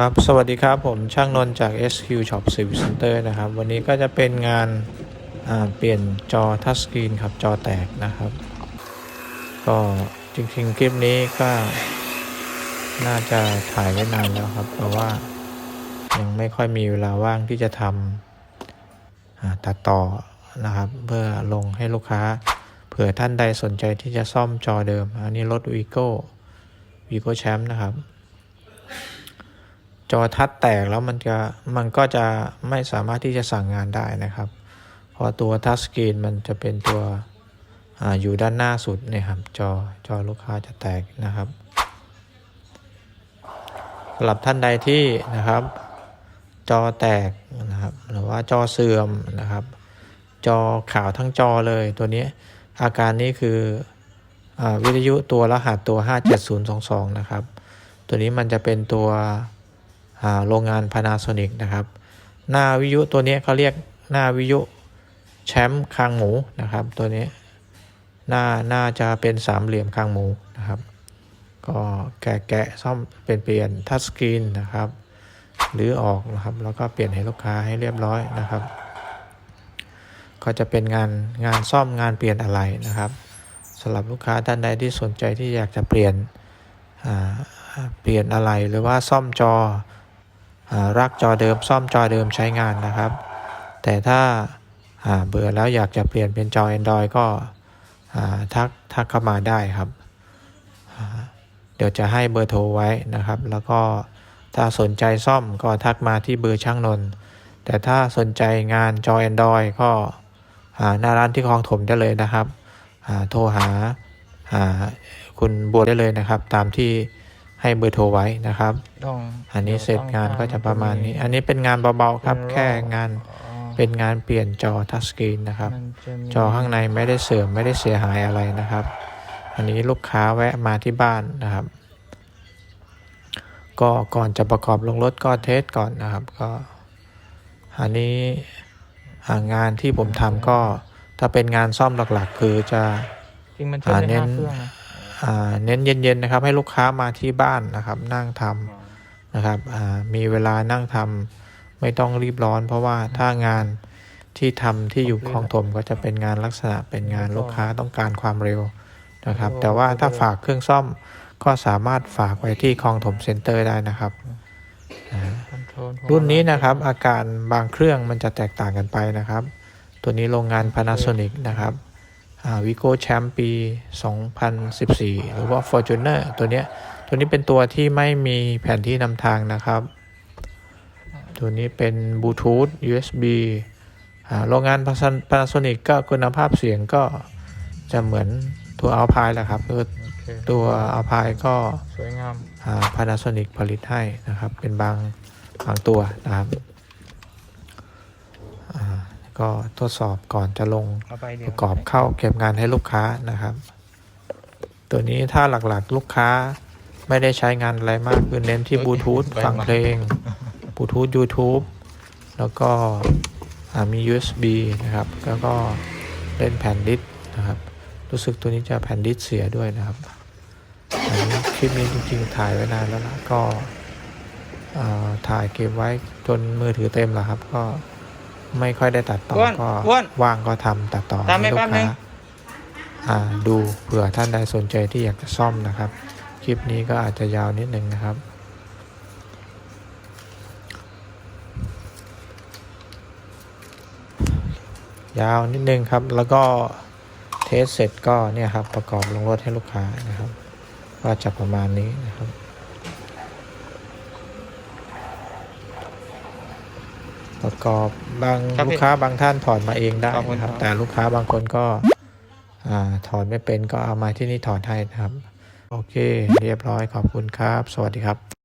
ครับ สวัสดีครับผมช่างนนท์จาก SQ Shop Service Center นะครับ วันนี้ก็จะเป็นงานาเปลี่ยนจอทัชสกรีนครับ จอแตกนะครับ ก็จริงๆ คลิปนี้ก็ น่าจะถ่ายไว้นานแล้วครับเพราะว่ายังไม่ค่อยมีเวลาว่างที่จะทำตัดต่อนะครับ เพื่อลงให้ลูกค้า เผื่อท่านใดสนใจที่จะซ่อมจอเดิม อันนี้รถ Vigo Vigo Champ นะครับ จอทัดแตกแล้วมันจะมันก็จะไม่สามารถที่จะสั่งงานได้นะครับเพราะตัวทัชสกรีนมันจะเป็นตัวออยู่ด้านหน้าสุดเนี่ยครับจอจอลูกค้าจะแตกนะครับสำหรับท่านใดที่นะครับ จอแตกนะครับหรือว่าจอเสื่อมนะครับ จอขาวทั้งจอเลยตัวนี้อาการนี้คืออวิทยุตัวรหัสตัว 57022 นะครับ ตัวนี้มันจะเป็นตัว โรงงาน Panasonic นะครับ หน้าวิยุตัวนี้เขาเรียกหน้าวิยุแชมป์คางหมูนะครับ ตัวนี้หน้าน่าจะเป็นสามเหลี่ยมคางหมูนะครับ ก็แกะแกะซ่อมเป็นเปลี่ยนทัชสกรีนนะครับหรือออกนะครับ แล้วก็เปลี่ยนให้ลูกค้าให้เรียบร้อยนะครับ ก็จะเป็นงานงานซ่อมงานเปลี่ยนอะไรนะครับสำหรับลูกค้าท่านใดที่สนใจที่อยากจะเปลี่ยนเปลี่ยนอะไรหรือว่าซ่อมจอารักจอเดิมซ่อมจอเดิมใช้งานนะครับ แต่ถ้าาเบื่อแล้วอยากจะเปลี่ยนเป็นจอ Android ก็ทักทักเข้ามาได้ครับ เดี๋ยวจะให้เบอร์โทรไว้นะครับ แล้วก็ถ้าสนใจซ่อมก็ทักมาที่เบอร์ช่างนนท์แต่ถ้าสนใจงานจอ Android ก็อ่าหน้าร้านที่คลองถมได้เลยนะครับ โทรหาาคุณบัวได้เลยนะครับ ตามที่ ให้เบอร์โทรไว้นะครับต้องอันนี้เสร็จงานก็จะประมาณนี้ อันนี้เป็นงานเบาๆครับ แค่งานเป็นงานเปลี่ยนจอทัชสกรีนนะครับมันจะมีจอข้างในไม่ได้เสื่อมไม่ได้เสียหายอะไรนะครับ อันนี้ลูกค้าแวะมาที่บ้านนะครับ ก็ก่อนจะประกอบลงรถก็เทสก่อนนะครับ ก็อันนี้อ่างานที่ผมทำก็ถ้าเป็นงานซ่อมหลักๆ คือจะจริงมันใช้ได้อ่าเน้ห้าน เครื่องนะอ่าเน้นเย็นๆนะครับ ให้ลูกค้ามาที่บ้านนะครับ นั่งทำนะครับอ่ามีเวลานั่งทำไม่ต้องรีบร้อน เพราะว่าถ้างานที่ทำที่อยู่คลองถมก็จะเป็นงานลักษณะเป็นงานลูกค้าต้องการความเร็วนะครับ แต่ว่าถ้าฝากเครื่องซ่อมก็สามารถฝากไว้ที่คลองถมเซ็นเตอร์ได้นะครับอ่าคอนโทรลของรุ่นนี้นะครับ อาการบางเครื่องมันจะแตกต่างกันไปนะครับ ตัวนี้โรงงาน Panasonic นะครับ วิโก้แชมป์ปี 2014 หรือว่า Fortuner ตัวเนี้ย ตัวนี้เป็นตัวที่ไม่มีแผนที่นำทางนะครับ ตัวนี้เป็นบลูทูธ USB อ่าโรงงาน Panasonic ก็คุณภาพเสียงก็จะเหมือนตัว Alpine แหละครับคือโอเคตัว Alpine ก็สวยงามอ่า Panasonic ผลิตให้นะครับ เป็นบางบางตัวนะครับอ่า ก็ทดสอบก่อนจะลงเอาไปเดี๋ปยวระกอบเข้าเก็บงานให้ลูกค้านะครับ ตัวนี้ถ้าหลักๆลูกค้าไม่ได้ใช้งานอะไรมากคือเน้นที่บลูทูธฟังเพลงบลูทูธ YouTube แล้วก็อ่ามี USB นะครับ แล้วก็เล่นแผ่นดิสก์นะครับ รู้สึกตัวนี้จะแผ่นดิสก์เสียด้วยนะครับอันนี้คลิปนี้จริงๆถ่ายไว้นานแล้วนะก็เอ่อถ่ายเก็บไว้จนมือถือเต็มแล้วครับก็ ไม่ค่อยได้ตัดต่ออ้วนก็อ้วนว่างก็ทำตัดต่อตามไปให้ลูกแป๊บนึค้าง อ่าดูเผื่อท่านใดสนใจที่อยากจะซ่อมนะครับ คลิปนี้ก็อาจจะยาวนิดนึงนะครับ ยาวนิดนึงครับ แล้วก็เทสเสร็จก็เนี่ยครับประกอบลงรถให้ลูกค้านะครับ ก็จะประมาณนี้นะครับ ประกอบบางครับพี่ลูกค้าบางท่านถอดมาเองได้ขอบคุณนะครับ ครับ แต่ลูกค้าบางคนก็อ่าถอดไม่เป็นก็เอามาที่นี่ถอดให้นะครับ โอเค เรียบร้อยขอบคุณครับ สวัสดีครับ